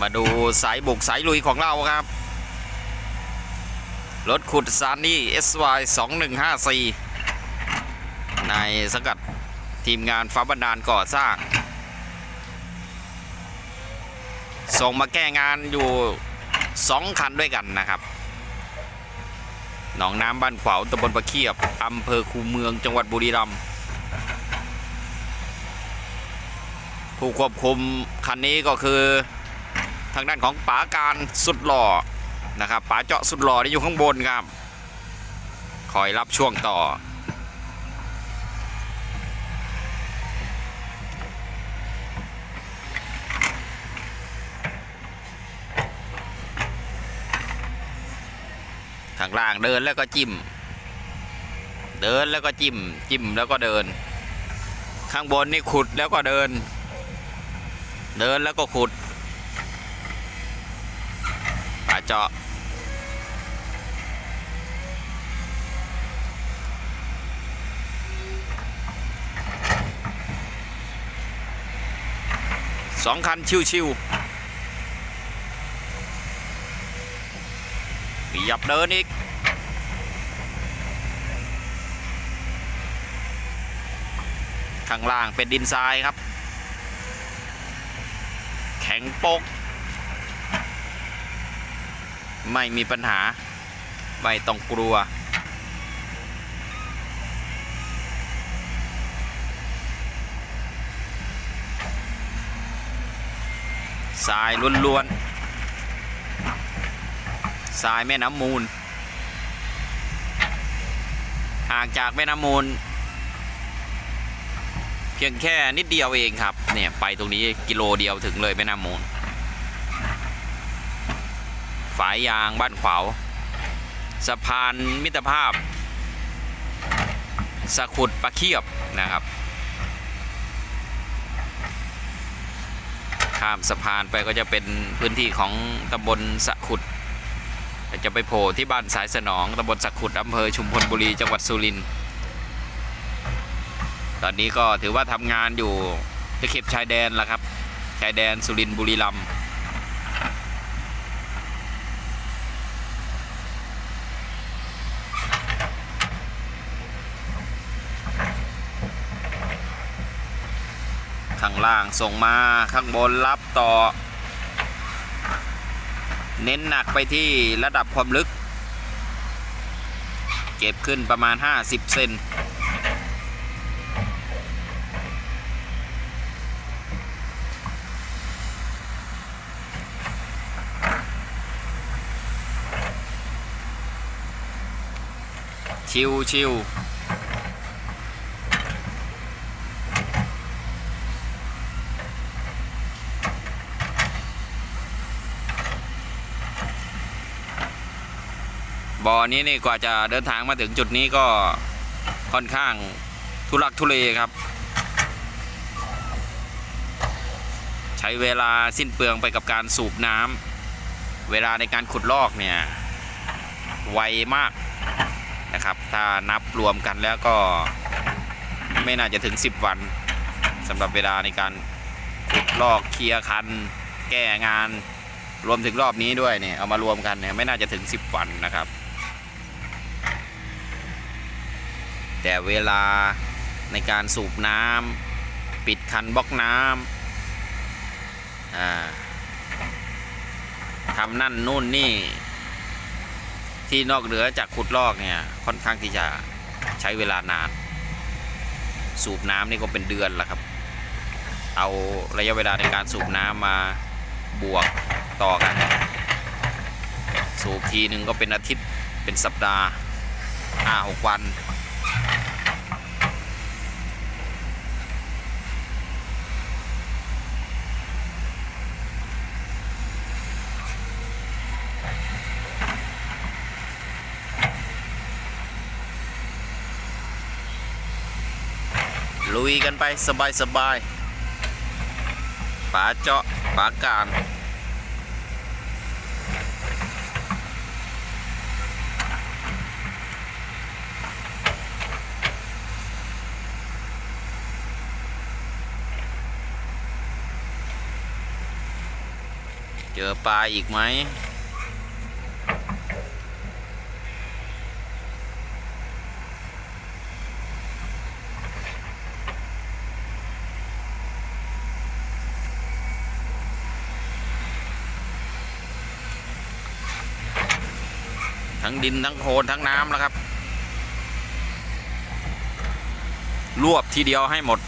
มาดูสายบุกสายลุยของเราครับ รถขุดซานนี่ SY 2154ในสกัดทีมงานฟ้าบันดาลก่อสร้าง ส่งมาแก้งานอยู่ 2 คันด้วยกันนะครับ หนองน้ำบ้านขวาวตำบลประเคียบอำเภอคูเมืองจังหวัดบุรีรัมย์ผู้ควบคุมคันนี้ก็คือ ทางด้านของป๋าการสุดหล่อนะครับป๋าเจาะสุดหล่อที่อยู่ข้างบนครับ คอยรับช่วงต่อข้างล่างเดินแล้วก็จิ้ม เดินแล้วก็จิ้ม จิ้มแล้วก็เดิน ข้างบนนี่ขุดแล้วก็เดิน เดินแล้วก็ขุดป่า เจาะ สองคัน ชิวๆขยับเดินอีกข้างล่างเป็นดินทรายครับ แข็งโปก ไม่มีปัญหา ไม่ต้องกลัวทรายล้วนๆทรายแม่น้ำมูล ห่างจากแม่น้ำมูล เพียงแค่นิดเดียวเองครับ เนี่ย ไปตรงนี้กิโลเดียวถึงเลยแม่น้ำมูล ฝายยางบ้านขวาวสะพานมิตรภาพ สะขุดปลาเคียบนะครับ ข้ามสะพานไปก็จะเป็นพื้นที่ของตำบลสะขุด จะไปโผล่ที่บ้านสายสนองตำบลสะขุดอำเภอชุมพลบุรีจังหวัดสุรินทร์ตอนนี้ก็ถือว่าทำงานอยู่ตะเข็บชายแดนแล้วครับ ชายแดนสุรินทร์บุรีรัมย์างล่างส่งมาข้างบนรับต่อ เน้นหนักไปที่ระดับความลึก เก็บขึ้นประมาณ 50 เซนชิวชิว บ่อนี้นี่กว่าจะเดินทางมาถึงจุดนี้ก็ค่อนข้างทุลักทุเลครับ ใช้เวลาสิ้นเปลืองไปกับการสูบน้ำเวลาในการขุดลอกเนี่ย ไวมากนะครับ ถ้านับรวมกันแล้วก็ไม่น่าจะถึง 10 วันสำหรับเวลาในการขุดลอกเคลียร์คัน แก้งาน รวมถึงรอบนี้ด้วยเนี่ย เอามารวมกันเนี่ยไม่น่าจะถึง 10 วันนะครับ แต่เวลาในการสูบน้ำปิดคันบล็อกน้ำทำนั่นนู่นนี่ที่นอกเหนือจากขุดลอกเนี่ยค่อนข้างที่จะใช้เวลานาน สูบน้ำนี่ก็เป็นเดือนล้วครับ เอาระยะเวลาในการสูบน้ำมาบวกต่อกัน สูบทีหนึ่งก็เป็นอาทิตย์เป็นสัปดาห์ห้าหกวัน ลุยกันไปสบายสบายป๋าเจาะป๋าการเจอปลาอีกไหม ดินทั้งโคลนทั้งน้ำแล้วครับ รวบทีเดียวให้หมด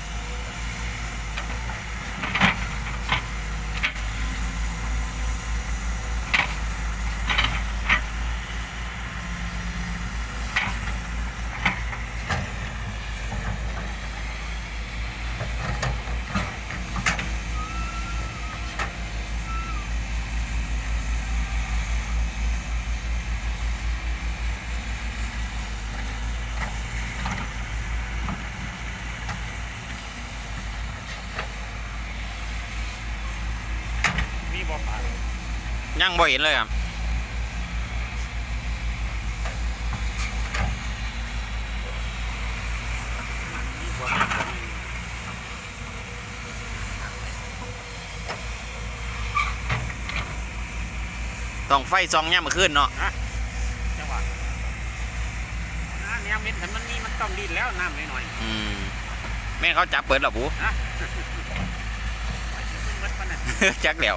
บ่ปลายังบ่เห็นเลยครับมีบ่มีบ่มีต้องไฟซองย่ำมาขึ้นเนาะจังหวะน้ำเนี่ยเม็ดแต่มันมีมันต้องดินแล้วน้ำหน่อยอืมแม่นเขาจับเปิดหรอบูๆนะไปเดี๋ยวมันเบิดปานนั้นจักแล้ว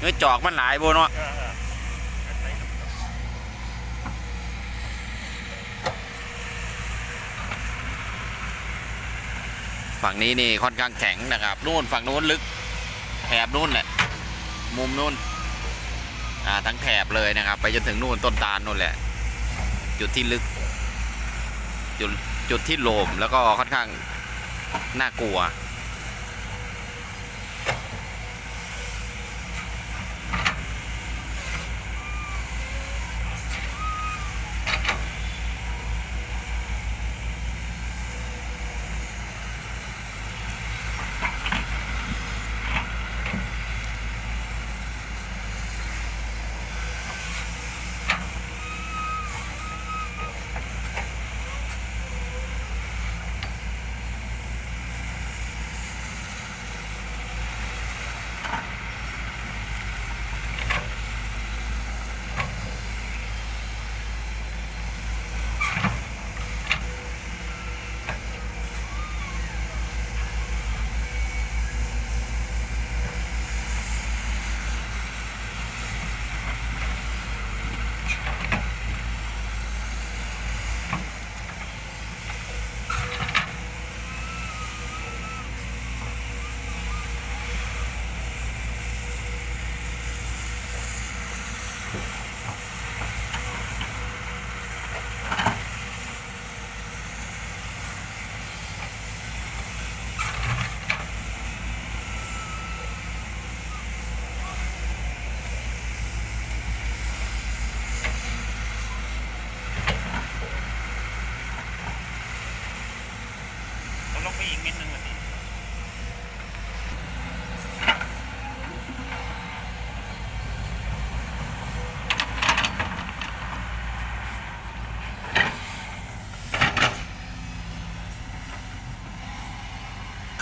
เฮ้ยจอกมันหลายโบเนาะเออเออเอาไปน้ำตกฝั่งนี้นี่ค่อนข้างแข็งนะครับนู่นฝั่งนู้นลึกแถบนู่นแหละมุมนู่นอ่าทั้งแถบเลยนะครับ ไปจนถึงนู่นต้นตาลนู่นแหละ จุดที่ลึก จุดจุดที่โลมแล้วก็ค่อนข้างน่ากลัว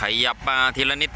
ขยับมาทีละนิด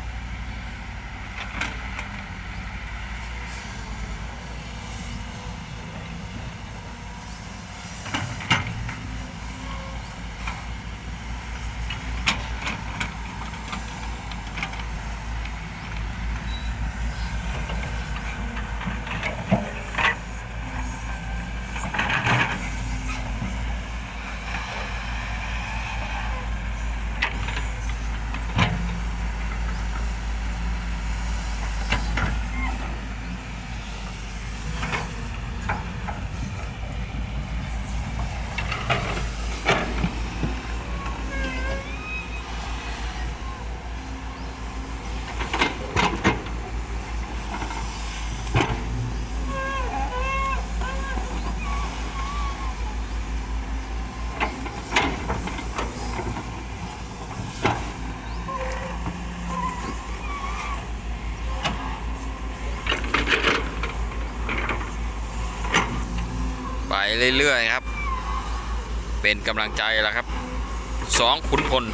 ไปเรื่อยๆครับ เป็นกำลังใจแล้วครับสองขุนพล